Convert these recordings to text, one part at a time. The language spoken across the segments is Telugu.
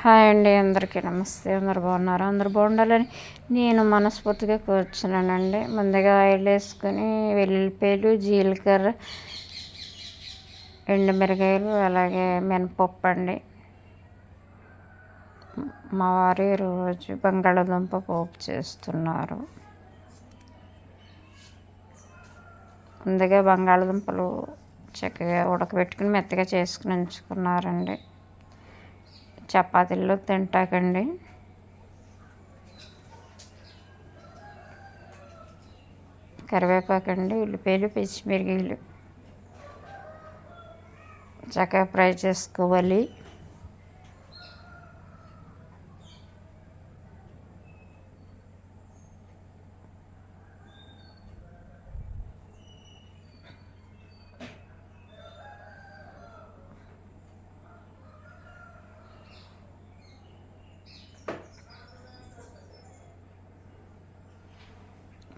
హాయ్ అండి అందరికీ నమస్తే. అందరు బాగున్నారు? అందరు బాగుండాలని నేను మనస్ఫూర్తిగా కూర్చున్నానండి. ముందుగా ఆయిల్ వేసుకొని వెల్లుల్లిపాయలు జీలకర్ర ఎండుమిరకాయలు అలాగే మినపప్పు అండి. మా వారు రోజు బంగాళదుంప పోపు చేస్తున్నారు. ముందుగా బంగాళదుంపలు చక్కగా ఉడకబెట్టుకుని మెత్తగా చేసుకుని ఉంచుకున్నారండి. చపాతీల్లో తింటాకండి. కరివేపాకండి ఉల్లిపాయలు పచ్చిమిరకాయలు. చక్కగా ఫ్రై చేసుకోవాలి.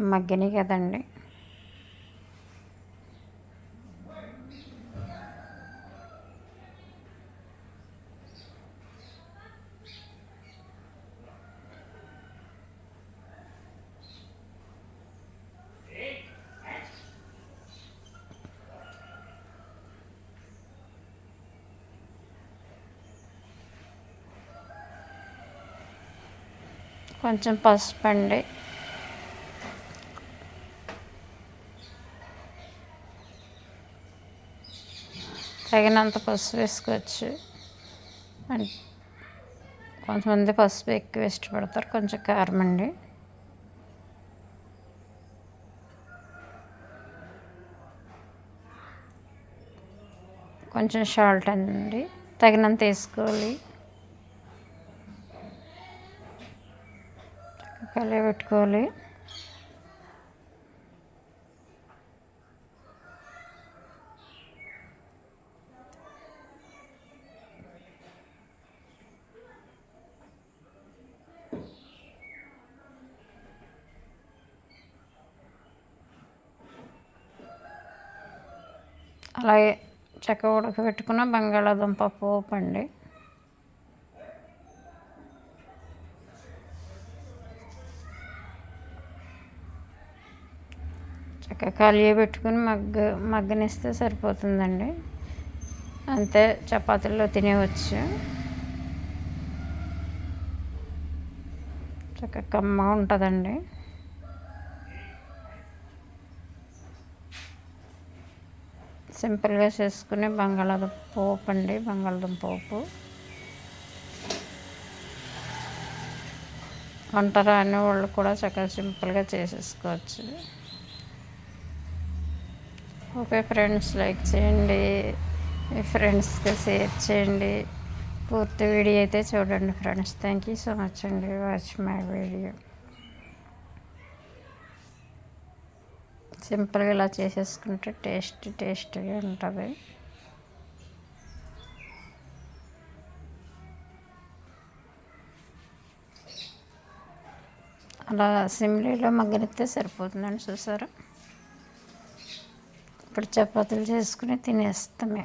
మగ్గినాయి కదండి. కొంచెం పసుపు అండి. తగినంత పసుపు వేసుకోవచ్చు. కొంతమంది పసుపు ఎక్కువ ఇష్టపడతారు. కొంచెం కారం అండి. కొంచెం షాల్ట్ అండి. తగినంత వేసుకోవాలి. కలియబెట్టుకోవాలి అలాగే చక్క ఉడకబెట్టుకున్న బంగాళాదుంప పోపు అండి చక్క కలియ పెట్టుకుని మగ్గ మగ్గనిస్తే సరిపోతుందండి. అంతే చపాతీల్లో తినేవచ్చు. చక్క కమ్మ ఉంటుందండి. సింపుల్గా చేసుకునే బంగాళాదుంప పోపు అండి బంగాళదుంప పోపు. వంట రాని వాళ్ళు కూడా చక్కగా సింపుల్గా చేసేసుకోవచ్చు. ఓకే ఫ్రెండ్స్ లైక్ చేయండి మీ ఫ్రెండ్స్కి షేర్ చేయండి. పూర్తి వీడియో అయితే చూడండి friends. Thank you so much అండి వాచ్ మై వీడియో. సింపుల్గా ఇలా చేసేసుకుంటే టేస్ట్ టేస్ట్గా ఉంటుంది. అలా సిమ్లీలో మగ్గనిస్తే సరిపోతుందని చూసారు? ఇప్పుడు చపాతీలు చేసుకుని తినేస్తామే.